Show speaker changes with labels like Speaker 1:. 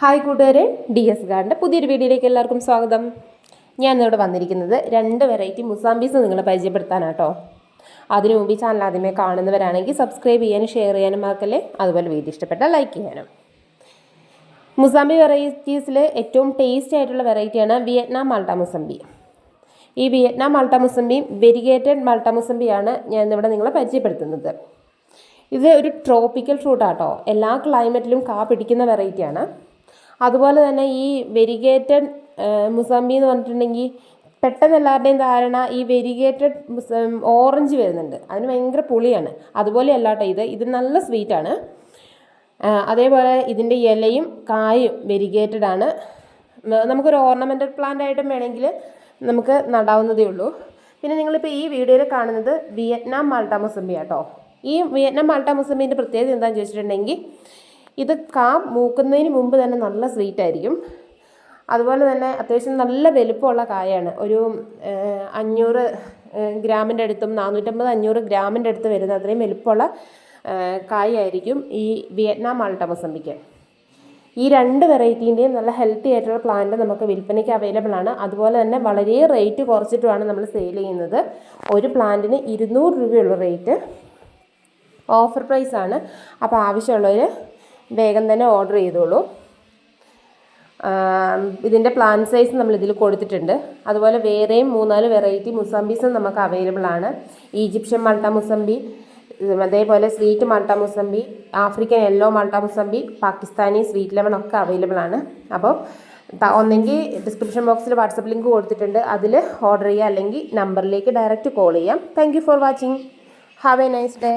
Speaker 1: Hi കൂട്ടുകാരെ D S ഗാർഡിന്റെ പുതിയൊരു വീഡിയോയിലേക്ക് എല്ലാവർക്കും സ്വാഗതം. ഞാൻ ഇന്നിവിടെ വന്നിരിക്കുന്നത് രണ്ട് വെറൈറ്റി മുസാമ്പീസ് നിങ്ങളെ പരിചയപ്പെടുത്താനാട്ടോ. അതിനു മുമ്പ് ഈ ചാനൽ ആദ്യമേ കാണുന്നവരാണെങ്കിൽ സബ്സ്ക്രൈബ് ചെയ്യാനും ഷെയർ ചെയ്യാനും മറക്കല്ലേ? അതുപോലെ വീഡിയോ ഇഷ്ടപ്പെട്ടാൽ ലൈക്ക് ചെയ്യാനും. മുസാമ്പി വെറൈറ്റീസിൽ ഏറ്റവും ടേസ്റ്റി ആയിട്ടുള്ള വെറൈറ്റിയാണ് വിയറ്റ്നാം മാൾട്ട മുസമ്പി ഈ വിയറ്റ്നാം മാൾട്ട മുസമ്പിയും വെരിഗേറ്റഡ് മാൾട്ട മുസമ്പിയാണ് ഞാൻ ഇന്നിവിടെ നിങ്ങളെ പരിചയപ്പെടുത്തുന്നത്. ഇത് ഒരു ട്രോപ്പിക്കൽ ഫ്രൂട്ടാട്ടോ എല്ലാ ക്ലൈമറ്റിലും കാ പിടിക്കുന്ന വെറൈറ്റിയാണ്. അതുപോലെ തന്നെ ഈ വെരിഗേറ്റഡ് മുസംബി എന്ന് പറഞ്ഞിട്ടുണ്ടെങ്കിൽ പെട്ടെന്ന് എല്ലാവരുടെയും ധാരണ ഈ വെരിഗേറ്റഡ് ഓറഞ്ച് വരുന്നുണ്ട്. അതിന് ഭയങ്കര പുളിയാണ്. അതുപോലെ അല്ലാട്ടോ ഇത്. ഇത് നല്ല സ്വീറ്റാണ് അതേപോലെ ഇതിന്റെ ഇലയും കായും വെരിഗേറ്റഡ് ആണ്. നമുക്കൊരു ഓർണമെന്റഡ് പ്ലാന്റ് ആയിട്ടും വേണമെങ്കിൽ നമുക്ക് നടാവുന്നതേ ഉള്ളൂ. പിന്നെ നിങ്ങളിപ്പോൾ ഈ വീഡിയോയിൽ കാണുന്നത് വിയറ്റ്നാം മാൾട്ട മുസമ്പി ആട്ടോ. ഈ വിയറ്റ്നാം മാൾട്ട മുസമ്പിന്റെ പ്രത്യേകത എന്താണെന്ന് ചോദിച്ചിട്ടുണ്ടെങ്കിൽ ഇത് കാ മൂക്കുന്നതിന് മുമ്പ് തന്നെ നല്ല സ്വീറ്റ് ആയിരിക്കും. അതുപോലെ തന്നെ അത്യാവശ്യം നല്ല വലുപ്പമുള്ള കായാണ്. ഒരു അഞ്ഞൂറ് ഗ്രാമിന്റെ അടുത്തും നാനൂറ്റമ്പത് അഞ്ഞൂറ് ഗ്രാമിന്റെ അടുത്ത് വരുന്ന അത്രയും വലുപ്പമുള്ള കായായിരിക്കും ഈ വിയറ്റ്നാം മാൾട്ട മൊസമ്പിക്ക് ഈ രണ്ട് വെറൈറ്റീന്റെയും നല്ല ഹെൽത്തി ആയിട്ടുള്ള പ്ലാന്റ് നമുക്ക് വിൽപ്പനയ്ക്ക് അവൈലബിൾ ആണ്. അതുപോലെ തന്നെ വളരെ റേറ്റ് കുറച്ചിട്ടുമാണ് നമ്മൾ സെയിൽ ചെയ്യുന്നത്. ഒരു പ്ലാന്റിന് ഇരുന്നൂറ് രൂപയുള്ള റേറ്റ് ഓഫർ പ്രൈസ് ആണ്. അപ്പോൾ ആവശ്യമുള്ളവർ വേഗം തന്നെ ഓർഡർ ചെയ്തോളൂ. ഇതിന്റെ പ്ലാൻ സൈസ് നമ്മൾ ഇതിൽ കൊടുത്തിട്ടുണ്ട്. അതുപോലെ വേറെയും മൂന്നാൽ വെറൈറ്റി മുസംബീസും നമുക്ക് അവൈലബിൾ ആണ്. ഈജിപ്ഷ്യൻ മൾട്ട മുസംബി അതേപോലെ sweet Malta mosambi African yellow Malta mosambi Pakistani sweet lemon ഒക്കെ അവൈലബിൾ ആണ്. അപ്പോൾ ഒന്നെങ്കിൽ ഡിസ്ക്രിപ്ഷൻ ബോക്സിൽ വാട്സപ്പ് ലിങ്ക് കൊടുത്തിട്ടുണ്ട്. അതിൽ ഓർഡർ ചെയ്യുക അല്ലെങ്കിൽ നമ്പറിലേക്ക് ഡയറക്റ്റ് കോൾ ചെയ്യാം. Thank for watching have a nice day